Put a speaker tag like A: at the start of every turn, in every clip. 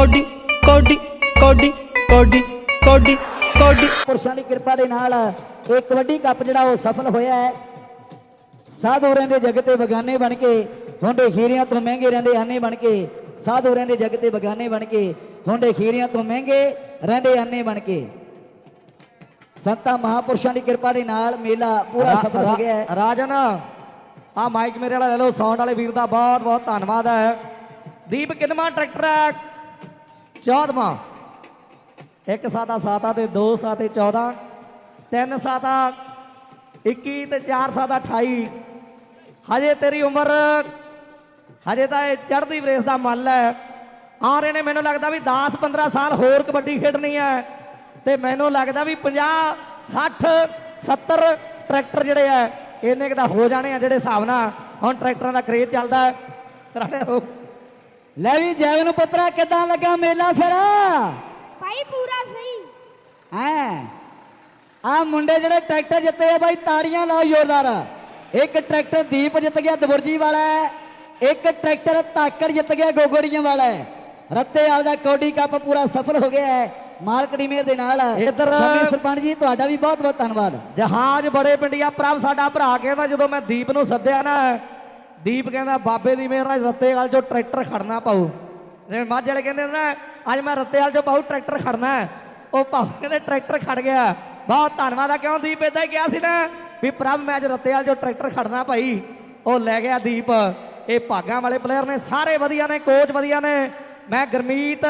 A: Cody ਕੋਡੀ ਕੋਡੀ ਕੋਡੀ ਕੋਡੀ ਕੋਡੀ।
B: ਪੁਰਸ਼ਾਂ ਦੀ ਕਿਰਪਾ ਦੇ ਨਾਲ ਇਹ ਕਬੱਡੀ ਕੱਪ ਜਿਹੜਾ ਉਹ ਸਫਲ ਹੋਇਆ ਹੈ। ਸਾਧੂਰਾਂ ਦੇ ਜਗ ਤੇ ਬਗਾਨੇ ਬਣ ਕੇ ਹੁੰਦੇ ਖੀਰਿਆਂ ਤੋਂ ਮਹਿੰਗੇ ਰਹਿੰਦੇ ਆਨੇ ਬਣ ਕੇ ਸਾਧੂਰਾਂ ਦੇ ਜਗ ਤੇ ਬਗਾਨੇ ਬਣ ਕੇ ਹੁੰਦੇ ਖੀਰਿਆਂ ਤੋਂ ਮਹਿੰਗੇ ਰਹਿੰਦੇ ਆਨੇ ਬਣ ਕੇ। ਸੰਤਾਂ ਮਹਾਪੁਰਸ਼ਾਂ ਦੀ ਕਿਰਪਾ ਦੇ ਨਾਲ ਮੇਲਾ ਪੂਰਾ ਸਫਲ ਹੋ ਗਿਆ ਹੈ।
C: ਰਾਜਨ ਆ ਮਾਈਕ ਮੇਰੇ ਵਾਲਾ ਲੈ ਲਓ ਸਾਊਂਡ ਵਾਲੇ ਵੀਰ ਦਾ ਬਹੁਤ ਬਹੁਤ ਧੰਨਵਾਦ ਹੈ। ਦੀਪ ਕਿੰਨਵਾਂ ਟਰੈਕਟਰ ਹੈ? 14ਵਾਂ ਇੱਕ ਸਾਤਾ ਸਾਤਾ ਤੇ ਦੋ ਸਾਤੇ 14 ਤਿੰਨ ਸਾਤਾ 21 ਤੇ ਚਾਰ ਸਾਤਾ 28 ਹਜੇ ਤੇਰੀ ਉਮਰ, ਹਜੇ ਤਾਂ ਇਹ ਚੜ੍ਹਦੀ ਬਰੇਸ ਦਾ ਮੱਲ ਹੈ। ਆ ਰਹੇ ਨੇ ਮੈਨੂੰ ਲੱਗਦਾ ਵੀ 10 15 ਸਾਲ ਹੋਰ ਕਬੱਡੀ ਖੇਡਣੀ ਹੈ। ਤੇ ਮੈਨੂੰ ਲੱਗਦਾ ਵੀ 50 60 70 ਟਰੈਕਟਰ ਜਿਹੜੇ ਆ ਇਹਨੇ ਕੁ ਹੋ ਜਾਣੇ ਆ ਜਿਹੜੇ ਹਿਸਾਬ ਨਾਲ ਹੁਣ ਟਰੈਕਟਰਾਂ ਦਾ ਕਰੇਜ਼ ਚੱਲਦਾ ਰਾਣੇ ਹੋ
B: ਲੈ ਵੀ ਜੈਗ ਨੂੰ ਪਤਰਾ ਕਿਦਾਂ ਲੱਗਾ ਮੇਲਾ ਫਿਰ?
D: ਭਾਈ ਪੂਰਾ ਸਹੀ।
B: ਹੈ? ਆ ਮੁੰਡੇ ਜਿਹੜੇ ਟਰੈਕਟਰ ਜਿੱਤੇ ਆ ਬਾਈ ਤਾੜੀਆਂ ਲਾਓ ਜ਼ੋਰਦਾਰ। ਇੱਕ ਟਰੈਕਟਰ ਦੀਪ ਜਿੱਤ ਗਿਆ ਦਬੁਰਜੀ ਵਾਲਾ ਇੱਕ ਟਰੈਕਟਰ ਤਾਕੜ ਜਿੱਤ ਗਿਆ ਗੋਗੜੀਆਂ ਵਾਲਾ ਹੈ। ਰੱਤੇ ਵਾਲ ਦਾ ਕੌਡੀ ਕੱਪ ਪੂਰਾ ਸਫਲ ਹੋ ਗਿਆ ਹੈ ਮਾਲਕ ਦੀ ਮਿਹਰ ਦੇ ਨਾਲ।
C: ਇੱਧਰ-
B: ਸ਼ਮੀ ਸਰਪੰਚ ਜੀ ਤੁਹਾਡਾ ਵੀ ਬਹੁਤ ਬਹੁਤ ਧੰਨਵਾਦ।
C: ਜਹਾਜ਼ ਬੜੇ ਪਿੰਡੀਆ ਪ੍ਰਭ ਸਾਡਾ ਭਰਾ ਕਹਿੰਦਾ ਜਦੋਂ ਮੈਂ ਦੀਪ ਨੂੰ ਸੱਦਿਆ ਨਾ ਦੀਪ ਕਹਿੰਦਾ, ਬਾਬੇ ਦੀ ਮਿਹਰ ਨਾਲ ਰੱਤੇ ਵਾਲ ਜੋ ਟਰੈਕਟਰ ਖੜਨਾ ਪਾਉ। ਜਿਵੇਂ ਮੱਝ ਵਾਲੇ ਕਹਿੰਦੇ ਨੇ ਨਾ, ਅੱਜ ਮੈਂ ਰੱਤੇ ਵਾਲ ਜੋ ਪਾਉ, ਟਰੈਕਟਰ ਖੜਨਾ ਉਹ ਭਾਉ ਕਹਿੰਦੇ ਟਰੈਕਟਰ ਖੜ ਗਿਆ। ਬਹੁਤ ਧੰਨਵਾਦ ਆ, ਕਿਉਂ ਦੀਪ ਇਦਾਂ ਹੀ ਕਿਹਾ ਸੀ ਨਾ? ਵੀ ਪ੍ਰਭ, ਮੈਂ ਅੱਜ ਰੱਤੇ ਵਾਲ ਜੋ ਟਰੈਕਟਰ ਖੜਨਾ ਭਾਈ। ਉਹ ਲੈ ਗਿਆ ਦੀਪ। ਇਹ ਭਾਗਾਂ ਵਾਲੇ ਪਲੇਅਰ ਨੇ, ਸਾਰੇ ਵਧੀਆ ਨੇ ਕੋਚ ਵਧੀਆ ਨੇ। ਮੈਂ ਗਰਮੀਤ,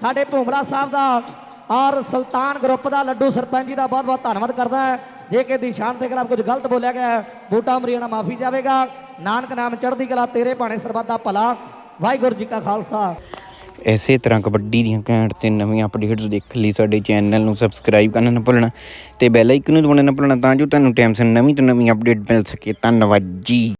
C: ਸਾਡੇ ਭੂਮਲਾ ਸਾਹਿਬ ਦਾ, ਔਰ ਸੁਲਤਾਨ ਗਰੁੱਪ ਦਾ, ਲੱਡੂ ਸਰਪੰਚ ਜੀ ਦਾ ਬਹੁਤ ਬਹੁਤ ਧੰਨਵਾਦ ਕਰਦਾ। ਜੇ ਕਿ ਦੀ ਸ਼ਾਨ ਦੇ ਖਿਲਾਫ ਕੁਝ ਗਲਤ ਬੋਲਿਆ ਗਿਆ, ਬੂਟਾ ਮਰੀਣਾ ਮਾਫੀ ਜਾਵੇਗਾ। ਨਾਨਕ ਨਾਮ ਚੜ੍ਹਦੀ ਕਲਾ, ਤੇਰੇ ਭਾਣੇ ਸਰਬੱਤ ਦਾ ਭਲਾ। ਵਾਹਿਗੁਰੂ ਜੀ ਕਾ ਖਾਲਸਾ।
E: ਇਸੇ ਤਰ੍ਹਾਂ ਕਬੱਡੀ ਦੀਆਂ ਘੈਂਟ ਤੇ ਨਵੀਆਂ ਅਪਡੇਟਸ ਦੇਖਣ ਲਈ ਸਾਡੇ ਚੈਨਲ ਨੂੰ ਸਬਸਕ੍ਰਾਈਬ ਕਰਨਾ ਨਾ ਭੁੱਲਣਾ ਤੇ ਬੈਲ ਆਈਕਨ ਨੂੰ ਦਬਾਉਣਾ ਨਾ ਭੁੱਲਣਾ ਤਾਂ ਜੋ ਤੁਹਾਨੂੰ ਟਾਈਮ ਸਿਰ ਨਵੀਂ ਤੋਂ ਨਵੀਂ ਅਪਡੇਟ ਮਿਲ ਸਕੇ। ਧੰਨਵਾਦ ਜੀ।